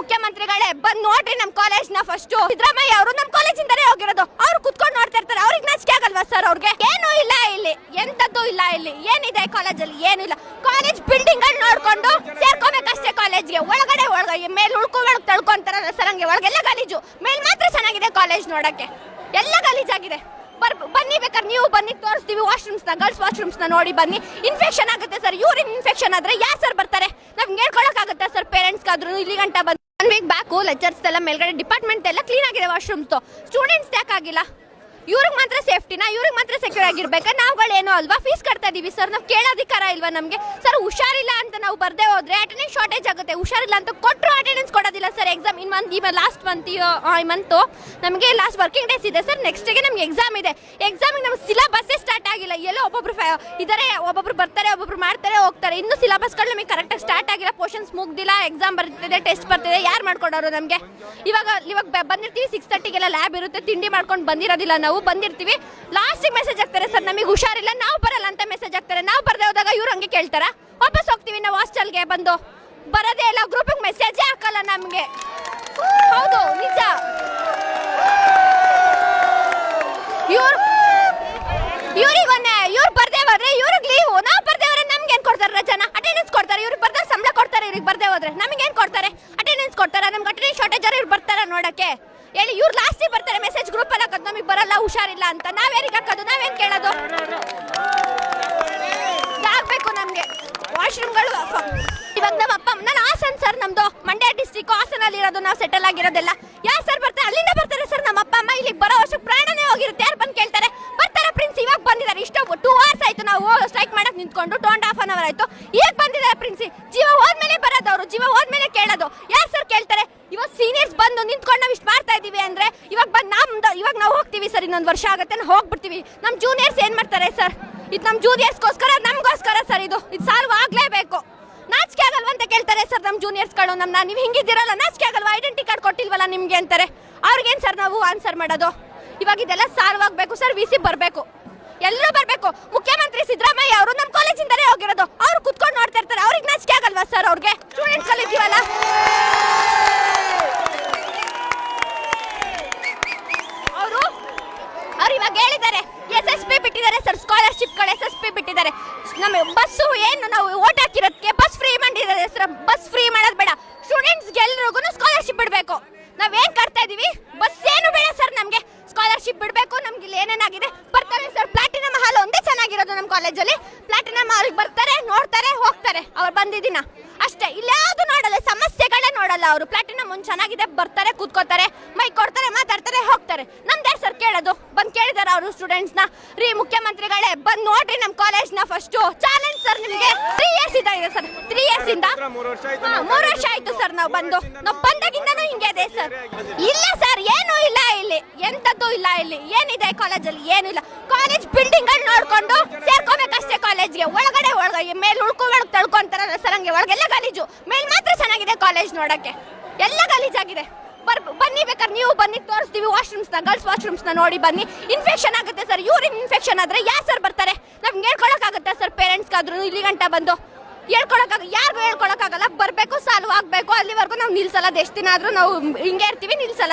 ಮುಖ್ಯಮಂತ್ರಿಗಳೇ, ಬಂದ್ ನೋಡ್ರಿ ನಮ್ ಕಾಲೇಜ್ನ ಫಸ್ಟ್ ಸಿದ್ದರಾಮಯ್ಯ ಅವರು ನಮ್ ಕಾಲೇಜ್ ಹೋಗಿರೋದು. ಅವ್ರು ಕುತ್ಕೊಂಡು ನೋಡ್ತಾ ಇರ್ತಾರೆ. ಅವ್ರಿಗೆ ನಾಚಿಕೆ ಆಗಲ್ವಾ ಸರ್ ಅವ್ರಿಗೆ? ಏನು ಇಲ್ಲ ಇಲ್ಲಿ. ಎಂತದ್ದು ಇಲ್ಲ ಇಲ್ಲಿ. ಏನಿದೆ ಕಾಲೇಜ್ ಅಲ್ಲಿ? ಏನೂ ಇಲ್ಲ. ಕಾಲೇಜ್ ಬಿಲ್ಡಿಂಗ್ ಅಲ್ಲಿ ನೋಡ್ಕೊಂಡು ಸೇರ್ಕೋಬೇಕಷ್ಟೇ ಕಾಲೇಜ್ಗೆ ಒಳಗಡೆ ಒಳಗೆ ಮೇಲೆ ಉಳ್ಕೊ, ಒಳಗೆ ಸರ್ ಹಂಗೆ. ಒಳಗೆಲ್ಲ ಗಲೀಜು. ಮೇಲ್ ಮಾತ್ರ ಚೆನ್ನಾಗಿದೆ ಕಾಲೇಜ್ ನೋಡಕ್ಕೆ. ಎಲ್ಲ ಗಲೀಜಾಗಿದೆ. ಬರ್, ಬನ್ನಿ ಬೇಕಾದ್ರೆ ನೀವು ಬನ್ನಿ, ತೋರಿಸ್ತೀವಿ ವಾಶ್ರೂಮ್ಸ್ನ ಗರ್ಲ್ಸ್ ವಾಶ್ರೂಮ್ಸ್ನ ನೋಡಿ ಬನ್ನಿ. ಇನ್ಫೆಕ್ಷನ್ ಆಗುತ್ತೆ ಸರ್. ಯೂರಿನ್ ಇನ್ಫೆಕ್ಷನ್ ಆದ್ರೆ ಯಾರು ಸರ್ ಬರ್ತಾರೆ? ನಮ್ಗೆ ಹೇಳ್ಕೊಳಕ್ ಆಗುತ್ತೆ ಸರ್ ಪೇರೆಂಟ್ಸ್ ಆದ್ರೂ ಇಲ್ಲಿ ಗಂಟ ಬಂದು ಬ್ಯಾಕು ಲೆಕ್ಚರ್ಸ್ ಎಲ್ಲ ಮೇಲ್ಗಡೆ ಡಿಪಾರ್ಟ್ಮೆಂಟ್ ಎಲ್ಲ ಕ್ಲೀನ್ ಆಗಿದೆ ವಾಶ್ರೂಮ್ಸ್ ಸ್ಟೂಡೆಂಟ್ಸ್ ಯಾಕಾಗಿಲ್ಲ ಇವ್ರಿಗೆ ಮಾತ್ರ ಸೇಫ್ಟಿನ ಇವ್ರಿಗೆ ಮಾತ್ರ ಸೆಕ್ಯೂರ್ ಆಗಿರ್ಬೇಕಾ? ನಾವುಗಳೇನೋ ಅಲ್ವಾ? ಫೀಸ್ ಕಟ್ತಾ ಇದೀವಿ ಸರ್ ನಾವು ಕೇಳೋದಿಕ್ಕಾರ ಇಲ್ವಾ ನಮಗೆ? ಸರ್ ಹುಷಾರಿಲ್ಲ ಅಂತ ನಾವು ಬರ್ದೇ ಹೋದ್ರೆ ಅಟೆಂಡೆನ್ಸ್ ಶಾರ್ಟೇಜ್ ಆಗುತ್ತೆ. ಹುಷಾರಿಲ್ಲ ಅಂತ ಕೊಟ್ಟರು ಅಟೆಂಡೆನ್ಸ್ ಕೊಡೋದಿಲ್ಲ ಸರ್ ಎಕ್ಸಾಮ್ ಇನ್ ಮಂತ್ ಈ ಲಾಸ್ಟ್ ಮಂತ್ ಈ ಮಂತು ನಮಗೆ ಲಾಸ್ಟ್ ವರ್ಕಿಂಗ್ ಡೇಸ್ ಇದೆ ಸರ್ ನೆಕ್ಸ್ಟ್ಗೆ ನಮ್ಗೆ ಎಕ್ಸಾಮ್ ಇದೆ. ಎಕ್ಸಾಮಿಗೆ ನಮ್ಗೆ ಸಿಲೆಬಸ್ಸೇ ಸ್ಟಾರ್ಟ್ ಆಗಿಲ್ಲ. ಎಲ್ಲೋ ಒಬ್ಬೊಬ್ರು ಇದಾರೆ, ಒಬ್ಬೊಬ್ರು ಬರ್ತಾರೆ, ಒಬ್ಬೊಬ್ರು ಮಾಡ್ತಾರೆ, ಹೋಗ್ತಾರೆ. ಇನ್ನು ಸಿಲೆಬಸ್ಗಳು ನಮಗೆ ಕರೆಕ್ಟಾಗಿ ಸ್ಟಾರ್ಟ್ ಆಗಿಲ್ಲ. ಪೋರ್ಷನ್ಸ್ ಮುಗ್ದಿಲ್ಲ ಎಕ್ಸಾಮ್ ಬರ್ತಿದೆ ಟೆಸ್ಟ್ ಬರ್ತಿದೆ. ಯಾರು ಮಾಡ್ಕೊಡೋರು ನಮಗೆ? ಇವಾಗ ಇವಾಗ ಬಂದಿರ್ತೀವಿ ಸಿಕ್ಸ್ ತರ್ಟಿಗೆಲ್ಲ ಲ್ಯಾಬ್ ಇರುತ್ತೆ. ತಿಂಡಿ ಮಾಡ್ಕೊಂಡು ಬಂದಿರೋದಿಲ್ಲ ನಾವು. ಬಂದಿರ್ತೀವಿ. ಲಾಸ್ಟಿಗೆ ಮೆಸೇಜ್ ಆಗ್ತಾರೆ ಸರ್, ನಮಗೆ ಹುಷಾರಿಲ್ಲ, ನಾವು ಬರಲ್ಲ ಅಂತ ಮೆಸೇಜ್ ಆಗ್ತಾರೆ ನಾವು ಬರದೇ ಹೋದಾಗ ಇವ್ರು ಹಂಗೆ ಕೇಳ್ತಾರ? ವಾಪಸ್ ಹೋಗ್ತೀವಿ ನಾವು ಹಾಸ್ಟೆಲ್ಗೆ ಬಂದು. ಬರದೇ ಇಲ್ಲ ಗ್ರೂಪಿಗೆ ಮೆಸೇಜೇ ಹಾಕಲ್ಲ ನಮಗೆ. ಹೌದು, ನಿಜ. ಇವ್ರು ಇವ್ರಿಗೊನ್ನೆ ಇವ್ರು ಬರ್ದೇ ಹೋದ್ರೆ ಇವ್ರಿಗೆ ಲೀವು ನಾವು ಬರ್ದೇ ಹೋದ್ರೆ ನಮ್ಗೆ ಏನು ಕೊಡ್ತಾರೆ ರಜನ? ಅಟೆಂಡೆನ್ಸ್ ಕೊಡ್ತಾರೆ, ಇವ್ರಿಗೆ ಬರ್ತಾರೆ ಸಂಬಳ ಕೊಡ್ತಾರೆ, ಇವ್ರಿಗೆ ಬರ್ದೇ ಹೋದ್ರೆ ನಮಗೆ ಏನು ಕೊಡ್ತಾರೆ? ಅಟೆಂಡೆನ್ಸ್ ಕೊಡ್ತಾರೆ? ನಮ್ಗೆ ಅಟೆಂಡೆನ್ಸ್ ಶಾರ್ಟೇಜ್ ಇವ್ರು ಬರ್ತಾರ ನೋಡಕ್ಕೆ? ಹೇಳಿ, ಇವ್ರು ಲಾಸ್ಟಿಗೆ ಬರ್ತಾರೆ ಮೆಸೇಜ್ ಗ್ರೂಪ್ ಅಲ್ಲಿ ಹಾಕೋದು ನಮಗೆ ಬರಲ್ಲ, ಹುಷಾರಿಲ್ಲ ಅಂತ. ನಾವೇನಿಗೆ ಹಾಕೋದು? ನಾವೇನು ಕೇಳೋದು? ಆಗ್ಬೇಕು ನಮಗೆ. ವಾಶ್ರೂಮ್ಗಳು ಇವಾಗ ನಮ್ಮ ಅಪ್ಪ ನಾನು ಹಾಸನ್ ಸರ್ ನಮ್ದು. ಮಂಡ್ಯ ಡಿಸ್ಟಿಕ್ ಹಾಸನಲ್ಲಿ ಇರೋದು, ನಾವು ಸೆಟಲ್ ಆಗಿರೋದೆಲ್ಲ. ಯಾರು ಸರ್ ಬರ್ತಾರೆ? ಅಲ್ಲಿಂದ ಬರ್ತಾರೆ ಸರ್ ನಮ್ಮ ಅಪ್ಪ, ಅಮ್ಮ. ಇಲ್ಲಿಗೆ ಬರೋ ವರ್ಷಕ್ಕೆ ಪ್ರಾಣನೇ ಹೋಗಿರುತ್ತೆ. ಯಾರು ಬಂದು ಕೇಳ್ತಾರೆ? ಬರ್ತಾರೆ ಪ್ರಿನ್ಸ್ ಇವಾಗ ಬಂದಿದ್ದಾರೆ. ಇಷ್ಟ ಟೂ ಅವರ್ಸ್ ಆಯ್ತು ನಾವು ಸ್ಟ್ರೈಕ್ ಮಾಡಕ್ ನಿಂತ್ಕೊಂಡು two and half an hour ಆಯ್ತು. ಈಗ ಬಂದಿದ್ದಾರೆ ಪ್ರಿನ್ಸಿ ಜೀವ ಹೋದ್ಮೇಲೆ ಬರೋದು ಅವರು. ಜೀವ ಹೋದ್ಮೇಲೆ ಕೇಳೋದು. ಯಾರು ಸರ್ ಕೇಳ್ತಾರೆ ಇವಾಗ ಸೀನಿಯರ್ಸ್ ಬಂದು ನಿಂತ್ಕೊಂಡು ನಾವು ಇಷ್ಟು ಮಾಡ್ತಾ ಇದ್ದೀವಿ ಅಂದ್ರೆ ಇವಾಗ ಬಂದು ನಮ್ದು ಇವಾಗ ನಾವು ಹೋಗ್ತೀವಿ ಸರ್, ಇನ್ನೊಂದು ವರ್ಷ ಆಗುತ್ತೆ ಹೋಗ್ಬಿಡ್ತೀವಿ. ನಮ್ಮ ಜೂನಿಯರ್ಸ್ ಏನು ಮಾಡ್ತಾರೆ ಸರ್? ಇದು ನಮ್ಮ ಜೂನಿಯರ್ಸ್ಗೋಸ್ಕರ ನಮಗೋಸ್ಕರ ಸರ್ ಇದು. ಇದು ಸಾಲ್ವ್ ಆಗ್ಲೇಬೇಕು. ನಾಚಿಕೆ ಆಗಲ್ವ ಅಂತ ಕೇಳ್ತಾರೆ ಸರ್ ನಮ್ಮ ಜೂನಿಯರ್ಸ್ಗಳು ನಮ್ಮನ್ನ ನೀವು ಹಿಂಗಿದ್ದೀರಲ್ಲ, ನಾಚಿಕೆ ಆಗಲ್ವಾ? ಐಡೆಂಟಿ ಕಾರ್ಡ್ ಕೊಟ್ಟಿಲ್ವಲ್ಲ ನಿಮ್ಗೆ ಅಂತಾರೆ. ಅವ್ರಿಗೇನು ಸರ್ ನಾವು ಆನ್ಸರ್ ಮಾಡೋದು? ಇವಾಗ ಇದೆಲ್ಲ ಸಾಲ್ವ್ ಸರ್ ವಿ ಸಿ ಬರಬೇಕು. ಎಲ್ಲರೂ ಬರಬೇಕು. ಮುಖ್ಯಮಂತ್ರಿ ಸಿದ್ದರಾಮಯ್ಯ ಅವರು ನಮ್ಮ ಕಾಲೇಜಿಂದಲೇ ಹೋಗಿರೋದು. ಅವ್ರು ಕುತ್ಕೊಂಡು ನೋಡ್ತಾ ಇರ್ತಾರೆ. ಅವ್ರಿಗೆ ನಾಚಿಕೆ ಆಗಲ್ವಾ ಸರ್ ಅವ್ರಿಗೆ? ಸ್ಟೂಡೆಂಟ್ಸ್ ಕಲಿತೀವಲ್ಲ ಅವರು ಅವ್ರು ಇವಾಗ ಹೇಳಿದ್ದಾರೆ ಎಸ್ ಎಸ್ ಪಿ ಬಿಟ್ಟಿದ್ದಾರೆ ಸರ್ ಸ್ಕಾಲರ್ಶಿಪ್ಗಳು ಎಸ್ ಎಸ್ ಪಿ ಬಿಟ್ಟಿದ್ದಾರೆ. ನಮ್ಮ ಬಸ್ಸು ಏನು ನಾವು ಓಟ್ ಹಾಕಿರೋದಕ್ಕೆ ಬಸ್ ಫ್ರೀ ಮಾಡಿದ್ದಾರೆ ಸರ್ ಬಸ್ ಫ್ರೀ ಮಾಡೋದು ಬೇಡ. ಸ್ಟೂಡೆಂಟ್ಸ್ಗೆ ಎಲ್ರಿಗೂ ಸ್ಕಾಲರ್ಶಿಪ್ ಬಿಡಬೇಕು. ನಾವೇನ್ ಕಟ್ತಾ ಇದ್ದೀವಿ ಬಸ್ ಏನು ಬೇಡ ಸರ್ ನಮಗೆ. ಸ್ಕಾಲರ್ಶಿಪ್ ಬಿಡಬೇಕು, ನಮ್ಗೆ ಇಲ್ಲಿ ಏನೇನಾಗಿದೆ ಬರ್ತಾರೆ ಸರ್ ಪ್ಲಾಟಿನಮ್ ಹಾಲ್ ಒಂದೇ ಚೆನ್ನಾಗಿರೋದು ನಮ್ಮ ಕಾಲೇಜಲ್ಲಿ ಪ್ಲಾಟಿನಮ್ ಹಾಲ್ಗೆ ಬರ್ತಾರೆ, ನೋಡ್ತಾರೆ, ಹೋಗ್ತಾರೆ. ಅವ್ರು ಬಂದಿದ್ದೀನ. ಅಷ್ಟೇ ಇಲ್ಲಿ ನೋಡಲ್ಲ ಅವರು ಪ್ಲಾಟಿನಮ್ ಒಂದು ಚೆನ್ನಾಗಿದೆ ಬರ್ತಾರೆ ಕೂತ್ಕೋತಾರೆ ಮೈ ಕೊಡ್ತಾರೆ ಮಾತಾಡ್ತಾರೆ ಹೋಗ್ತಾರೆ. ನಮ್ದೇ ಸರ್ ಕೇಳೋದು. ಬಂದು ಕೇಳಿದಾರೆ ಅವರು ಸ್ಟೂಡೆಂಟ್ಸ್ನ ರೀ ಮುಖ್ಯಮಂತ್ರಿಗಳೇ ಬಂದು ನೋಡ್ರಿ ನಮ್ಮ ಕಾಲೇಜ್ನ ಫಸ್ಟು ಚಾಲೆಂಜ್ ಸರ್ ನಿಮಗೆ. ತ್ರೀ ಇಯರ್ಸ್ ಇದೆ ಸರ್ ತ್ರೀ ಇಯರ್ಸ್ ಇಂದ. ಮೂರು ವರ್ಷ ಆಯ್ತು ಸರ್ ನಾವು ಬಂದು. ನಾವು ಬಂದಾಗಿಂದನೂ ಹಿಂಗೆ ಇದೆ ಸರ್ ಇಲ್ಲ ಸರ್ ಏನೂ ಇಲ್ಲ ಇಲ್ಲಿ. ಎಂತದ್ದು ಇಲ್ಲ ಇಲ್ಲಿ. ಏನಿದೆ ಕಾಲೇಜಲ್ಲಿ ಏನೂ ಇಲ್ಲ. ಕಾಲೇಜ್ ಬಿಲ್ಡಿಂಗ್ ಅಲ್ಲಿ ನೋಡ್ಕೊಂಡು ಕಾಲೇಜ್ಗೆ ಒಳಗಡೆ ಒಳಗೆ ಮೇಲೆ ಉಳ್ಕೊ ತಳ್ಕೊಂತಾರಲ್ಲ ಸರ್ ಹಂಗೆ ಒಳಗೆಲ್ಲ ಗಲೀಜು ಮೇಲೆ ಮಾತ್ರ ಚೆನ್ನಾಗಿದೆ ಕಾಲೇಜ್ ನೋಡಕ್ಕೆ. ಎಲ್ಲ ಗಲೀಜಾಗಿದೆ ಬರ್, ಬನ್ನಿ ಬೇಕಾದ್ರೆ ನೀವು ಬನ್ನಿ, ತೋರಿಸ್ತೀವಿ ವಾಶ್ರೂಮ್ಸ್ನ, ಗರ್ಲ್ಸ್ ವಾಶ್ರೂಮ್ಸ್ನ ನೋಡಿ ಬನ್ನಿ. ಇನ್ಫೆಕ್ಷನ್ ಆಗುತ್ತೆ ಸರ್. ಯೂರಿನ್ ಇನ್ಫೆಕ್ಷನ್ ಆದ್ರೆ ಯಾರು ಸರ್ ಬರ್ತಾರೆ? ನಮ್ಗೆ ಹೇಳ್ಕೊಳಕ್ ಆಗುತ್ತೆ ಸರ್ ಪೇರೆಂಟ್ಸ್ ಆದ್ರೂ ಇಲ್ಲಿ ಗಂಟ ಬಂದು? ಹೇಳ್ಕೊಳಕ್ಕಾಗ, ಯಾರಿಗೂ ಹೇಳ್ಕೊಳಕ್ಕಾಗಲ್ಲ. ಬರಬೇಕು, ಸಾಲ್ವ್ ಆಗಬೇಕು. ಅಲ್ಲಿವರೆಗೂ ನಾವು ನಿಲ್ಸಲ್ಲ. ಎಷ್ಟು ದಿನ ಆದ್ರೂ ನಾವು ಹಿಂಗೆ ಇರ್ತೀವಿ, ನಿಲ್ಸಲ್ಲ.